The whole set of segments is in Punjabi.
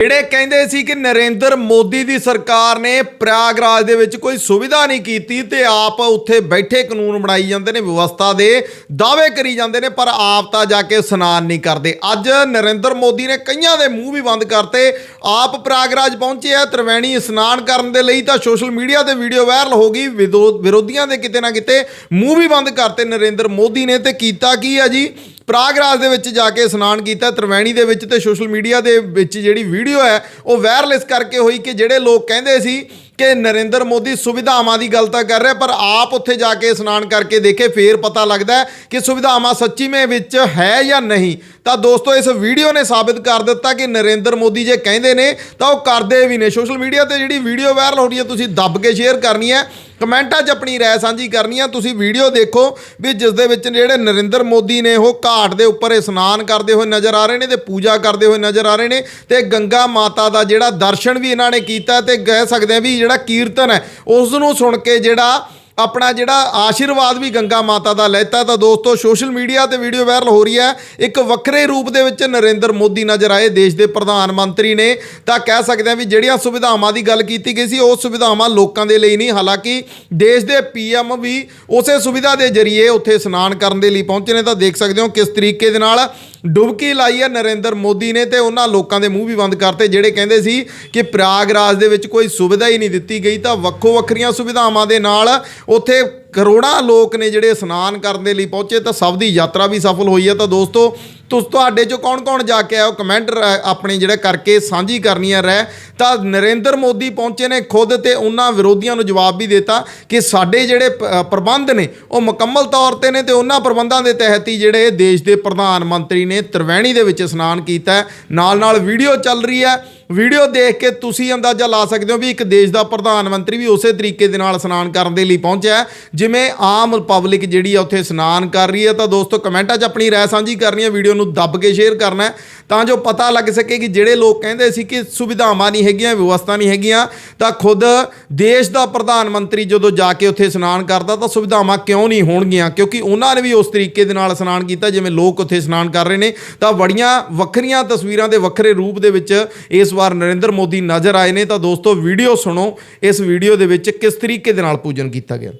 ਜਿਹੜੇ ਕਹਿੰਦੇ ਸੀ ਕਿ ਨਰਿੰਦਰ ਮੋਦੀ ਦੀ ਸਰਕਾਰ ਨੇ ਪ੍ਰਯਾਗਰਾਜ ਦੇ ਵਿੱਚ ਕੋਈ ਸੁਵਿਧਾ ਨਹੀਂ ਕੀਤੀ ਤੇ ਆਪ ਉੱਥੇ ਬੈਠੇ ਕਾਨੂੰਨ ਬਣਾਈ ਜਾਂਦੇ ਨੇ, ਵਿਵਸਥਾ ਦੇ ਦਾਅਵੇ ਕਰੀ ਜਾਂਦੇ ਨੇ, ਪਰ ਆਪ ਤਾਂ ਜਾ ਕੇ ਇਸ਼ਨਾਨ ਨਹੀਂ ਕਰਦੇ। ਅੱਜ ਨਰਿੰਦਰ ਮੋਦੀ ਨੇ ਕਈਆਂ ਦੇ ਮੂੰਹ ਵੀ ਬੰਦ ਕਰਤੇ। ਆਪ ਪ੍ਰਿਆਗਰਾਜ ਪਹੁੰਚੇ ਆ, ਤ੍ਰਿਵੇਣੀ ਇਸ਼ਨਾਨ ਕਰਨ ਦੇ ਲਈ ਤਾਂ ਸੋਸ਼ਲ ਮੀਡੀਆ ਤੇ ਵੀਡੀਓ ਵਾਇਰਲ ਹੋ ਗਈ। ਵਿਦੋ- ਵਿਰੋਧੀਆਂ ਦੇ ਕਿਤੇ ਨਾ ਕਿਤੇ ਮੂੰਹ ਵੀ ਬੰਦ ਕਰਤੇ ਨਰਿੰਦਰ ਮੋਦੀ ਨੇ ਤੇ ਕੀਤਾ ਕੀ ਆ ਜੀ? ਪ੍ਰਾਗਰਾਜ ਦੇ ਵਿੱਚ ਜਾ ਕੇ ਇਸ਼ਨਾਨ ਕੀਤਾ, ਤ੍ਰਿਵੇਣੀ ਦੇ ਵਿੱਚ ਤੇ ਸੋਸ਼ਲ ਮੀਡੀਆ ਦੇ ਵਿੱਚ ਜਿਹੜੀ ਵੀਡੀਓ ਹੈ, ਉਹ ਵਾਇਰਲ ਇਸ ਕਰਕੇ ਹੋਈ ਕਿ ਜਿਹੜੇ ਲੋਕ ਕਹਿੰਦੇ ਸੀ ਕਿ ਨਰਿੰਦਰ ਮੋਦੀ ਸੁਵਿਧਾਵਾਂ ਦੀ ਗੱਲ ਤਾਂ ਕਰ ਰਿਹਾ, ਪਰ ਆਪ ਉੱਥੇ ਜਾ ਕੇ ਇਸ਼ਨਾਨ ਕਰਕੇ ਦੇਖੇ, ਫੇਰ ਪਤਾ ਲੱਗਦਾ ਕਿ ਸੁਵਿਧਾਵਾਂ ਸੱਚੀ ਮੇ ਵਿੱਚ ਹੈ ਜਾਂ ਨਹੀਂ। ਤਾਂ ਦੋਸਤੋ, ਇਸ ਵੀਡੀਓ ਨੇ ਸਾਬਿਤ ਕਰ ਦਿੱਤਾ ਕਿ ਨਰਿੰਦਰ ਮੋਦੀ ਜੇ ਕਹਿੰਦੇ ਨੇ, ਤਾਂ ਉਹ ਕਰਦੇ ਵੀ ਨੇ। ਸੋਸ਼ਲ ਮੀਡੀਆ ਤੇ ਜਿਹੜੀ ਵੀਡੀਓ ਵਾਇਰਲ ਹੋ ਰਹੀ ਹੈ, ਤੁਸੀਂ ਦੱਬ ਕੇ ਸ਼ੇਅਰ ਕਰਨੀ ਹੈ। ਕਮੈਂਟਾਂ 'ਚ ਆਪਣੀ ਰਾਏ ਸਾਂਝੀ ਕਰਨੀ ਆ ਤੁਸੀਂ ਵੀਡੀਓ ਦੇਖੋ ਵੀ ਜਿਸ ਦੇ ਵਿੱਚ ਜਿਹੜੇ ਨਰਿੰਦਰ ਮੋਦੀ ਨੇ ਉਹ ਘਾਟ ਦੇ ਉੱਪਰ ਇਸ਼ਨਾਨ ਕਰਦੇ ਹੋਏ ਨਜ਼ਰ ਆ ਰਹੇ ਨੇ ਤੇ ਪੂਜਾ ਕਰਦੇ ਹੋਏ ਨਜ਼ਰ ਆ ਰਹੇ ਨੇ ਤੇ ਗੰਗਾ ਮਾਤਾ ਦਾ ਜਿਹੜਾ ਦਰਸ਼ਨ ਵੀ ਇਹਨਾਂ ਨੇ ਕੀਤਾ ਤੇ ਕਹਿ ਸਕਦੇ ਆ ਵੀ ਜਿਹੜਾ ਕੀਰਤਨ ਹੈ ਉਸ ਨੂੰ ਸੁਣ ਕੇ ਜਿਹੜਾ ਆਪਣਾ ਜਿਹੜਾ ਆਸ਼ੀਰਵਾਦ ਵੀ ਗੰਗਾ ਮਾਤਾ ਦਾ ਲੈਤਾ, ਤਾਂ ਦੋਸਤੋ ਸੋਸ਼ਲ ਮੀਡੀਆ ਤੇ ਵੀਡੀਓ ਵਾਇਰਲ ਹੋ ਰਹੀ ਹੈ। ਇੱਕ ਵੱਖਰੇ ਰੂਪ ਦੇ ਵਿੱਚ ਨਰਿੰਦਰ ਮੋਦੀ ਨਜ਼ਰ ਆਏ, ਦੇਸ਼ ਦੇ ਪ੍ਰਧਾਨ ਮੰਤਰੀ ਨੇ। ਤਾਂ ਕਹਿ ਸਕਦੇ ਆ ਵੀ ਜਿਹੜੀਆਂ ਸੁਵਿਧਾਵਾਂ ਦੀ ਗੱਲ ਕੀਤੀ ਗਈ ਸੀ, ਉਹ ਸੁਵਿਧਾਵਾਂ ਲੋਕਾਂ ਦੇ ਲਈ ਨਹੀਂ, ਹਾਲਾਂਕਿ ਦੇਸ਼ ਦੇ ਪੀਐਮ ਵੀ ਉਸੇ ਸੁਵਿਧਾ ਦੇ ਜ਼ਰੀਏ ਉੱਥੇ ਇਸ਼ਨਾਨ ਕਰਨ ਦੇ ਲਈ ਪਹੁੰਚੇ ਨੇ। ਤਾਂ ਦੇਖ ਸਕਦੇ ਹੋ ਕਿਸ ਤਰੀਕੇ ਦੇ ਨਾਲ ਡੁਬਕੀ ਲਾਈ ਹੈ ਨਰਿੰਦਰ ਮੋਦੀ ਨੇ ਤੇ ਉਹਨਾਂ ਲੋਕਾਂ ਦੇ ਮੂੰਹ ਵੀ ਬੰਦ ਕਰਤੇ, ਜਿਹੜੇ ਕਹਿੰਦੇ ਸੀ ਕਿ ਪ੍ਰਯਾਗਰਾਜ ਦੇ ਵਿੱਚ ਕੋਈ ਸੁਵਿਧਾ ਹੀ ਨਹੀਂ ਦਿੱਤੀ ਗਈ। ਤਾਂ ਵੱਖੋ ਵੱਖਰੀਆਂ ਸੁਵਿਧਾਵਾਂ ਦੇ ਨਾਲ ਉੱਥੇ ਕਰੋੜਾਂ ਲੋਕ ਨੇ ਜਿਹੜੇ ਇਸ਼ਨਾਨ ਕਰਨ ਦੇ ਲਈ ਪਹੁੰਚੇ, ਤਾਂ ਸਭ ਦੀ ਯਾਤਰਾ ਵੀ ਸਫਲ ਹੋਈ ਹੈ। ਤਾਂ ਦੋਸਤੋ ਤੁਸ, ਤੁਹਾਡੇ ਚੋਂ ਕੌਣ-ਕੌਣ ਜਾ ਕੇ ਆਇਆ? ਉਹ ਕਮੈਂਟ ਆਪਣੇ ਜਿਹੜਾ ਕਰਕੇ ਸਾਂਝੀ ਕਰਨੀ ਹੈ ਰਹਿ। ਤਾਂ ਨਰਿੰਦਰ ਮੋਦੀ ਪਹੁੰਚੇ ਨੇ ਖੁਦ ਤੇ ਉਹਨਾਂ ਵਿਰੋਧੀਆਂ ਨੂੰ ਜਵਾਬ ਵੀ ਦਿੱਤਾ ਕਿ ਸਾਡੇ ਜਿਹੜੇ ਪ੍ਰਬੰਧ ਨੇ, ਉਹ ਮੁਕੰਮਲ ਤੌਰ ਤੇ ਨੇ ਤੇ ਉਹਨਾਂ ਪ੍ਰਬੰਧਾਂ ਦੇ ਤਹਿਤ ਹੀ ਜਿਹੜੇ ਦੇਸ਼ ਦੇ ਪ੍ਰਧਾਨ ਮੰਤਰੀ ਨੇ ਤ੍ਰਿਵੇਣੀ ਦੇ ਵਿੱਚ ਇਸ਼ਨਾਨ ਕੀਤਾ ਨਾਲ-ਨਾਲ ਵੀਡੀਓ ਚੱਲ ਰਹੀ ਹੈ। ਵੀਡੀਓ ਦੇਖ ਕੇ ਤੁਸੀਂ ਅੰਦਾਜ਼ਾ ਲਾ ਸਕਦੇ ਹੋ ਵੀ ਇੱਕ ਦੇਸ਼ ਦਾ ਪ੍ਰਧਾਨ ਮੰਤਰੀ ਵੀ ਉਸੇ ਤਰੀਕੇ ਦੇ ਨਾਲ ਇਸ਼ਨਾਨ ਕਰਨ ਦੇ ਲਈ ਪਹੁੰਚਿਆ ਜਿਵੇਂ ਆਮ ਪਬਲਿਕ ਜਿਹੜੀ ਆ ਉੱਥੇ ਇਸ਼ਨਾਨ ਕਰ ਰਹੀ ਹੈ। ਤਾਂ ਦੋਸਤੋ, ਕਮੈਂਟਾਂ 'ਚ ਆਪਣੀ ਰਾਏ ਸਾਂਝੀ ਕਰਨੀ ਹੈ। ਵੀਡੀਓ ਨੂੰ ਦੱਬ ਕੇ ਸ਼ੇਅਰ ਕਰਨਾ ਤਾਂ ਜੋ ਪਤਾ ਲੱਗ ਸਕੇ ਕਿ ਜਿਹੜੇ ਲੋਕ ਕਹਿੰਦੇ ਸੀ ਕਿ ਸੁਵਿਧਾਵਾਂ ਨਹੀਂ ਹੈਗੀਆਂ, ਵਿਵਸਥਾ ਨਹੀਂ ਹੈਗੀਆਂ, ਤਾਂ ਖੁਦ ਦੇਸ਼ ਦਾ ਪ੍ਰਧਾਨ ਮੰਤਰੀ ਜਦੋਂ ਜਾ ਕੇ ਉੱਥੇ ਇਸ਼ਨਾਨ ਕਰਦਾ, ਤਾਂ ਸੁਵਿਧਾਵਾਂ ਕਿਉਂ ਨਹੀਂ ਹੋਣਗੀਆਂ? ਕਿਉਂਕਿ ਉਹਨਾਂ ਨੇ ਵੀ ਉਸ ਤਰੀਕੇ ਦੇ ਨਾਲ ਇਸ਼ਨਾਨ ਕੀਤਾ, ਜਿਵੇਂ ਲੋਕ ਉੱਥੇ ਇਸ਼ਨਾਨ ਕਰ ਰਹੇ ਨੇ। ਤਾਂ ਬੜੀਆਂ ਵੱਖਰੀਆਂ ਤਸਵੀਰਾਂ ਦੇ ਵੱਖਰੇ ਰੂਪ ਦੇ ਵਿੱਚ ਇਸ ਵਾਰ ਨਰਿੰਦਰ ਮੋਦੀ ਨਜ਼ਰ ਆਏ ਨੇ। ਤਾਂ ਦੋਸਤੋ, ਵੀਡੀਓ ਸੁਣੋ। ਇਸ ਵੀਡੀਓ ਦੇ ਵਿੱਚ ਕਿਸ ਤਰੀਕੇ ਦੇ ਨਾਲ ਪੂਜਨ ਕੀਤਾ ਗਿਆ?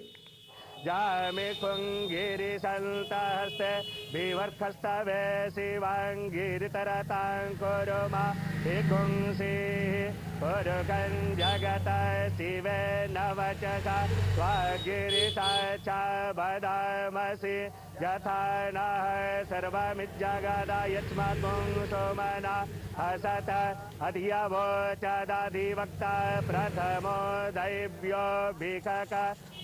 जामे त्वङ्गिरि सन्तहस्ते विवर्खस्तवे शिवाङ्गिरितरतां कुरु मा विगुंसिः पुरुगं जगत शिवे नवचसा स्वगिरिसा च वदामसि यथा नः सर्वमिज्जगदा यस्मात् सोमना हसत अधियवोचदधिवक्ता प्रथमो दैव्यो भिषक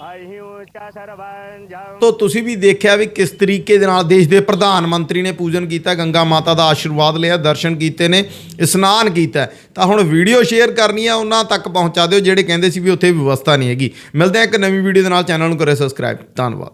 अहिंश्च सर्वं जं ਤੋ ਤੁਸੀਂ ਵੀ ਦੇਖਿਆ ਵੀ ਕਿਸ ਤਰੀਕੇ ਦੇ ਨਾਲ ਦੇਸ਼ ਦੇ ਪ੍ਰਧਾਨ ਮੰਤਰੀ ਨੇ ਪੂਜਨ ਕੀਤਾ, ਗੰਗਾ ਮਾਤਾ ਦਾ ਆਸ਼ੀਰਵਾਦ ਲਿਆ, ਦਰਸ਼ਨ ਕੀਤੇ ਨੇ, ਇਸ਼ਨਾਨ ਕੀਤਾ। ਤਾਂ ਹੁਣ ਵੀਡੀਓ ਸ਼ੇਅਰ ਕਰਨੀ ਆ, ਉਹਨਾਂ ਤੱਕ ਪਹੁੰਚਾ ਦਿਓ, ਜਿਹੜੇ ਕਹਿੰਦੇ ਸੀ ਵੀ ਉੱਥੇ ਵਿਵਸਥਾ ਨਹੀਂ ਹੈਗੀ। ਮਿਲਦੇ ਆ ਇੱਕ ਨਵੀਂ ਵੀਡੀਓ ਦੇ ਨਾਲ, ਚੈਨਲ ਨੂੰ ਕਰਿਓ ਸਬਸਕ੍ਰਾਈਬ। ਧੰਨਵਾਦ।